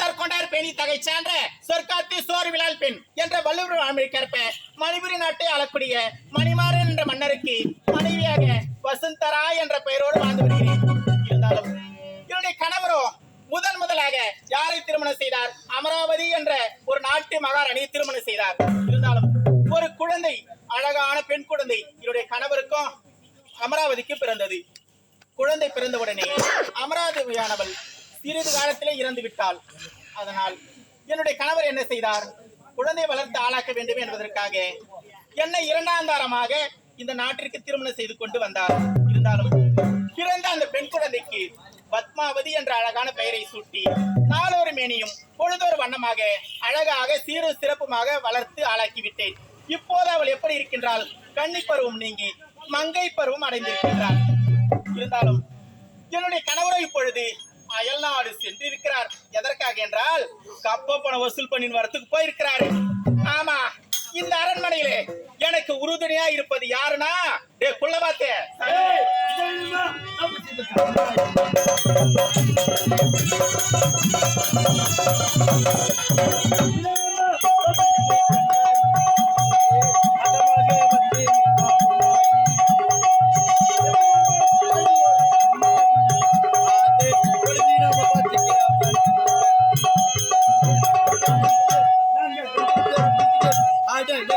தற்கொண்டார் பெணி தகை சான்ற சொர்க்காத்தி சோறு விழால் பெண் என்ற வள்ளுவர் அமைக்கற்ப மணிபுரி நாட்டை ஆளக்கூடிய மணிமாறன் என்ற மன்னருக்கு மனைவியாக வசந்தரா என்ற பெயரோடு வாழ்ந்து வருகிறேன். இருந்தாலும் என்னுடைய கணவரோ முதன் முதலாக யாரை திருமணம் செய்தார்? அமராவதி என்ற ஒரு நாட்டு மகாராணியை திருமணம் செய்தார். இருந்தாலும் ஒரு குழந்தை அழகான பெண் குழந்தை என்னுடைய கணவருக்கும் அமராவதிக்கு பிறந்தது. குழந்தை பிறந்தவுடனே அமராவதியானவள் சிறிது காலத்திலே இறந்து விட்டாள் அதனால் என்னுடைய கணவர் என்ன செய்தார்? குழந்தை வளர்த்து ஆளாக்க வேண்டும் என்பதற்காக என்னை இரண்டாம் தாரமாக இந்த நாட்டிற்கு திருமணம் செய்து கொண்டு வந்தார். இருந்தாலும் பிறந்த அந்த பெண் குழந்தைக்கு பத்மாவதி என்ற அழகான பெயரை சூட்டி நாளொரு மேனியும் பொழுதொரு வண்ணமாக அழகாக சீரும் சிறப்புமாக வளர்த்து ஆளாக்கி விட்டேன் இப்போது அவள் எப்படி இருக்கின்றாள்? கன்னி பருவம் நீங்கி மங்கை பருவம் அடைந்திருக்கின்றாள். இருந்தாலும் என்னுடைய கணவரை இப்பொழுது அயல்நாடு சென்றிருக்கிறார். எதற்காக என்றால் கப்ப பணம் வசூல் பண்ணி வரத்துக்கு போயிருக்கிறாரு. ஆமா இந்த அரண்மனையிலே எனக்கு உறுதுணையா இருப்பது யாருன்னா? டே குள்ளபாத்தே அவன்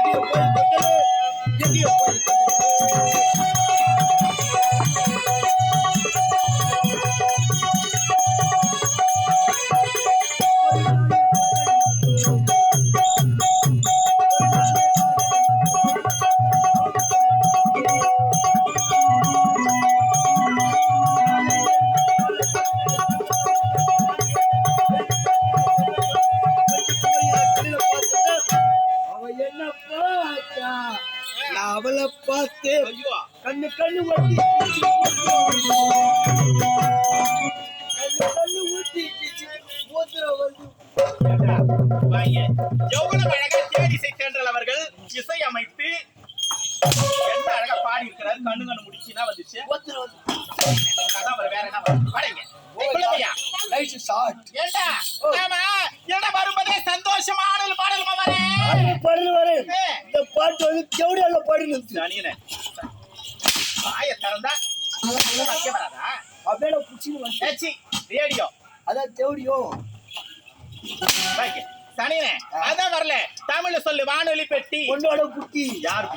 என்ன பார்த்தா? நான் அவளை பார்த்து. ஐயோ. கண்ணு கண்ணு கண்ணு கண்ணு ஊட்டி மூத்திர வந்து. எவ்வளவு அழகா அவர்கள் இசை அமைத்து அழகா பாடி இருக்கிறாரு கண்ணு கண்ணு முடிச்சுனா வந்துச்சு? அதான் அவர் வேற என்ன ஷார்ட். ஏண்டா? ஆமா, பாட்டு வந்து ஜவுடியால பாடி நிறுத்து சனியனே. வாயை திறந்தா வராதா? அப்படியே ஏச்சி, ரேடியோ. அதான் வைங்க. சனியனே, அதான் வரல. தமிழ்ல சொல்லு வானொலி பெட்டி. பொண்ணோட குட்டி. யார்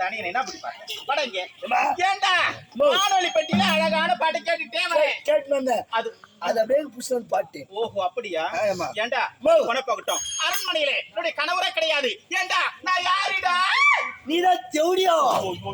சனியனை என்ன பிடிப்பாங்க படங்க ஏம்மா? ஏண்டா? மோ. வானொலி பெட்டியில அழகான பாட்டு கேட்டுட்டே வரேன் கேட்டு வந்தேன். அது அது அப்படியே புடிச்சு வந்து பாட்டு ஓஹோ அப்படியா. ஏண்டா? மோ. குணப்பகட்டும் என்னுடைய கணவரே கிடையாது. ஏண்டா? நான் யாருடா? நீதான் ஜவுடியோ